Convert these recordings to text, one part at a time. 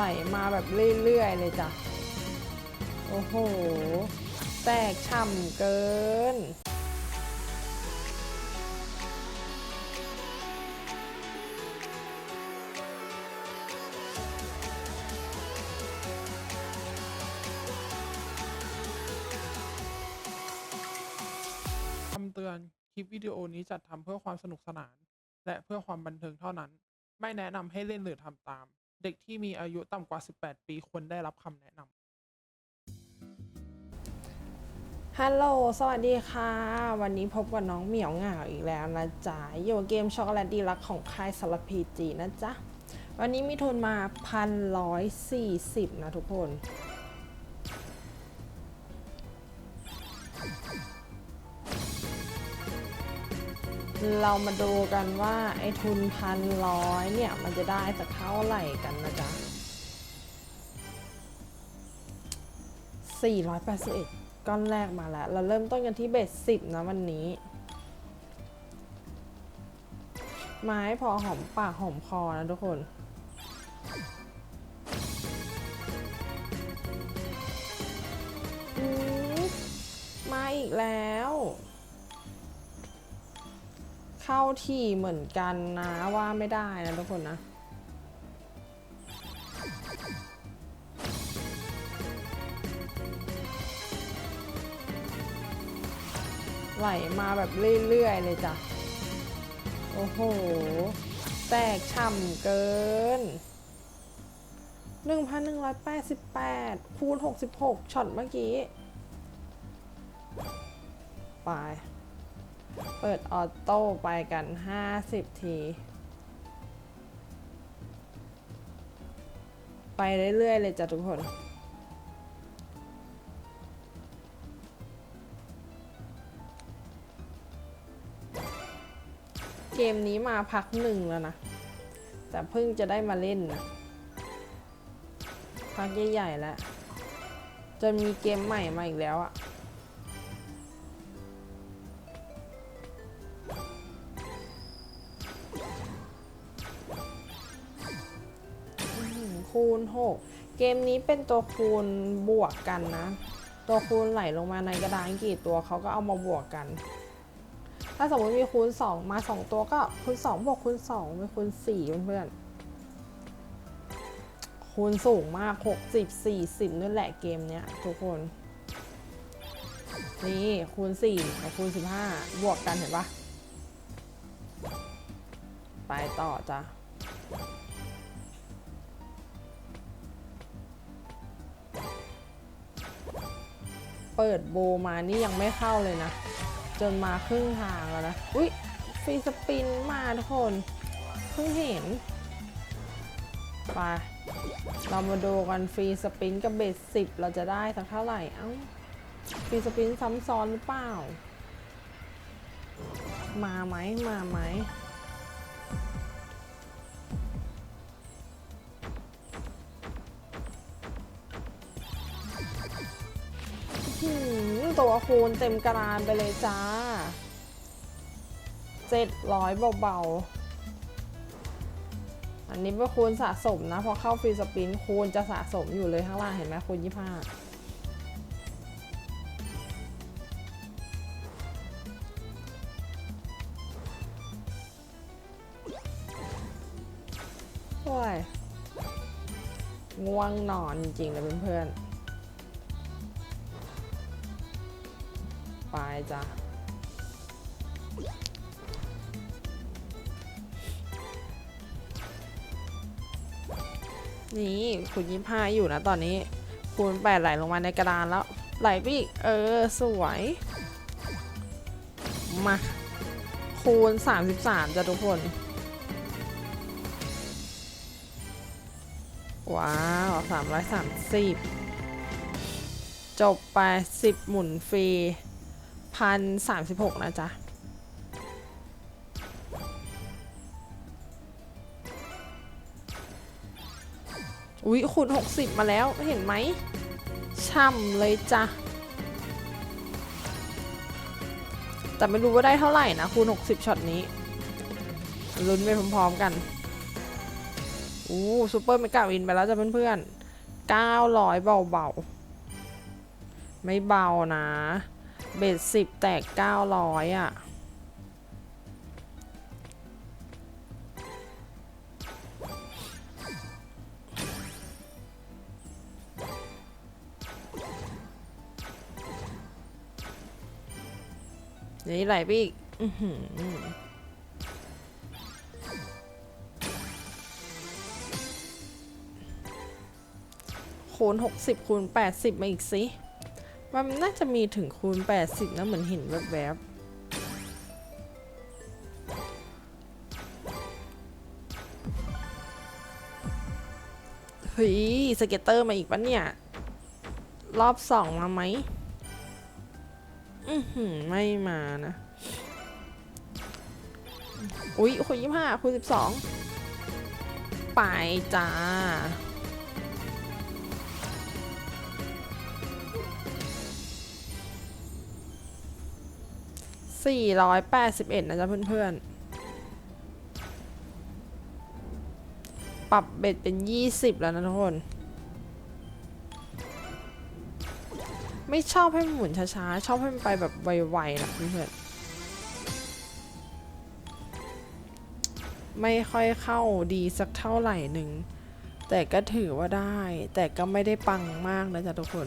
ไหลมาแบบเรื่อยๆเลยจ้ะ โอ้โห แตกฉ่ำเกินคำเตือน คลิปวิดีโอนี้จัดทำเพื่อความสนุกสนาน และเพื่อความบันเทิงเท่านั้น ไม่แนะนำให้เล่นหรือทำตาม เด็กที่มีอายุต่ำกว่า 18 ปีควรได้รับคำแนะนำฮัลโหล สวัสดีค่ะ วันนี้พบกับน้องเหมียวเหงาอีกแล้วนะจ๊ะ อยู่เกมช็อกโกแลตดีลักของค่ายสารพีจีนะจ๊ะ วันนี้มีทุนมาพันร้อยสี่สิบนะทุกคน เรามาดูกันว่าไอ้ทุนพันร้อยเนี่ยมันจะได้สักเท่าไหร่กันนะจ๊ะ481ก้อนแรกมาแล้ว เราเริ่มต้นกันที่เบสสิบนะวันนี้ ไม้พอหอมปากหอมคอนะทุกคนมาอีกแล้ว เข้าที่เหมือนกันนะว่าไม่ได้นะทุกคนนะ ไหลมาแบบเรื่อยๆเลยจ้ะ โอ้โห แตกฉ่ำเกิน 1,188 คูณ 66 ช็อตเมื่อกี้ ไป เปิดออโต้ไปกัน 50 ที ไปเรื่อย ๆ เลยจ้ะทุกคนเกมนี้มาพักหนึ่งแล้วนะ แต่เพิ่งจะได้มาเล่นนะ พักใหญ่ ๆ แล้ว จนมีเกมใหม่มาอีกแล้วอะ คูณ 6 เกมนี้เป็นตัวคูณบวกกันนะ ตัวคูณไหลลงมาในกระดานกี่ตัวเขาก็เอามาบวกกัน ถ้าสมมติมีคูณ 2 มา 2 ตัวก็คูณ2บวกคูณ2เป็นคูณ4เพื่อนๆคูณสูงมาก 60 40นั่นแหละเกมเนี้ยทุกคนนี่คูณ4กับคูณ 15 บวกกันเห็นปะไปต่อจ้ะ เปิดโบมานี่ยังไม่เข้าเลยนะ จนมาครึ่งทางแล้วนะ อุ๊ยฟรีสปินมาทุกคนเพิ่งเห็นไปเรามาดูกันฟรีสปินกับเบสสิบเราจะได้สักเท่าไหร่ เอ้าฟรีสปินซ้ำซ้อนหรือเปล่า มาไหมมาไหม ตัวคูณเต็มกระดานไปเลยจ้าเจ็ดร้อยเบาๆ อันนี้เป็นคูณสะสมนะพอเข้าฟรีสปินคูณจะสะสมอยู่เลยข้างล่างเห็นไหมคูณยี่ห้าโอ้ยง่วงนอนจริงๆเลยเพื่อนๆ ไปจ้ะนี่คูณยี่ห้าอยู่นะตอนนี้ คูณแปดไหลลงมาในกระดานแล้ว ไหลไปอีก เออ สวย มา คูณ33จ้ะทุกคน ว้าว330จบไป10หมุนฟรี พันสามสิบหกนะจ๊ะ อุ๊ยคูณ60มาแล้วเห็นไหมช่ำเลยจ้ะ แต่ไม่รู้ว่าได้เท่าไหร่นะคูณ60ช็อตนี้ ลุ้นไปพร้อมๆกันอู้ซูเปอร์เมกาวินไปแล้วจ้ะเพื่อนๆ900 เบาๆ ไม่เบานะ เบ็ดสิบแตก900อะ นี่ไหลไปอีกอื้อหือคูณ60คูณ80มาอีกสิ มันน่าจะมีถึงคูณ 80นะเหมือนเห็นแบบแบบๆเฮ้ยสเก็ตเตอร์มาอีกปะเนี่ย รอบสองมาไหม อือหือ ไม่มานะ อุ๊ยคูณยี่ห้าคูณสิบสอง ไปจ้า สี่ร้อยแปดสิบเอ็ดนะจ๊ะเพื่อนๆ ปรับเบ็ดเป็นยี่สิบแล้วนะทุกคน ไม่ชอบให้มันหมุนช้าๆ ชอบให้มันไปแบบไวๆนะเพื่อนๆ ไม่ค่อยเข้าดีสักเท่าไหร่หนึ่ง แต่ก็ถือว่าได้ แต่ก็ไม่ได้ปังมากนะจ๊ะทุกคน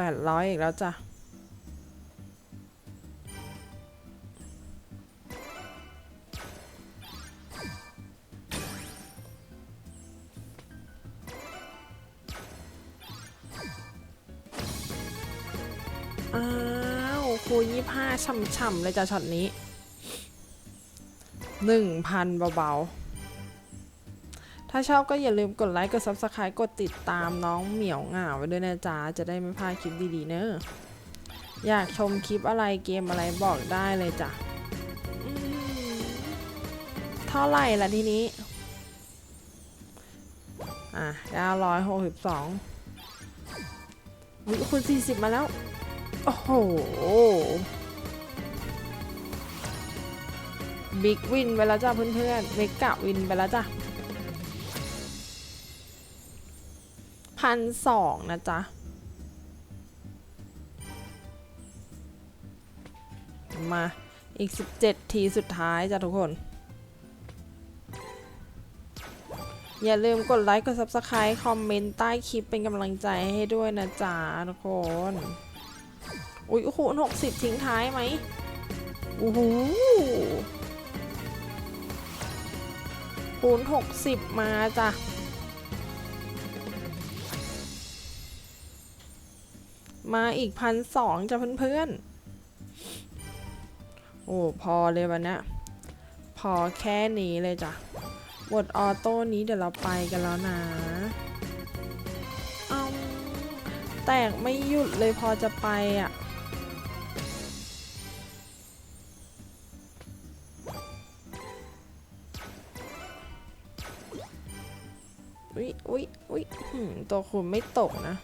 แปดร้อยอีกแล้วจ้ะ อ้าวคูยี่ห้าช่ำๆเลยจ้ะช็อตนี้หนึ่งพันเบาๆ ถ้าชอบก็อย่าลืมกดไลค์ กด Subscribe กดติดตามน้องเหมียวเหงาไว้ด้วยนะจ๊ะ จะได้ไม่พลาดคลิปดีๆเนอะอยากชมคลิปอะไรเกมอะไรบอกได้เลยจ้ะเท่าไหร่ละทีนี้ อะ962วิคุณ 40 มาแล้ว โอ้โห บิ๊กวินไปแล้วจ้ะเพื่อนๆเมกะวินไปแล้วจ้ะ พันสองนะจ๊ะมาอีก 17 ทีสุดท้ายจ้ะทุกคน อย่าลืมกดไลค์ กด Subscribe คอมเมนต์ใต้คลิปเป็นกำลังใจให้ด้วยนะจ๊ะทุกคน อุ้ยโอ้โหหกสิบทิ้งท้ายไหมโอ้โหคูณหกสิบมาจ้ะ มาอีกพันสองจ้ะเพื่อนๆ โอ้ พอเลยวันนี้พอแค่นี้เลยจ้ะหมดออโต้นี้เดี๋ยวเราไปกันแล้วนะเอาแตกไม่หยุดเลยพอจะไปอะอุ๊ยอุ๊ยอุ๊ยตัวคุณไม่ตกนะ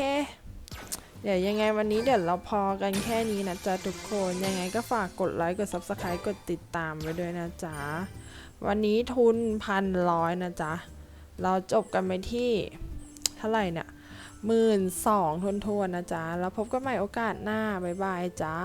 เคเดี๋ยวยังไงวันนี้เดี๋ยวเราพอกันแค่นี้นะจ๊ะทุกคนยังไงก็ฝากกดไลค์กด Subscribe กดติดตามไว้ด้วยนะจ๊ะ วันนี้ทุนพันร้อยนะจ๊ะ เราจบกันไปที่เท่าไหร่เนี่ยหมื่นสองทวนๆนะจ๊ะ แล้วพบกันใหม่โอกาสหน้า บ๊ายบายจ้า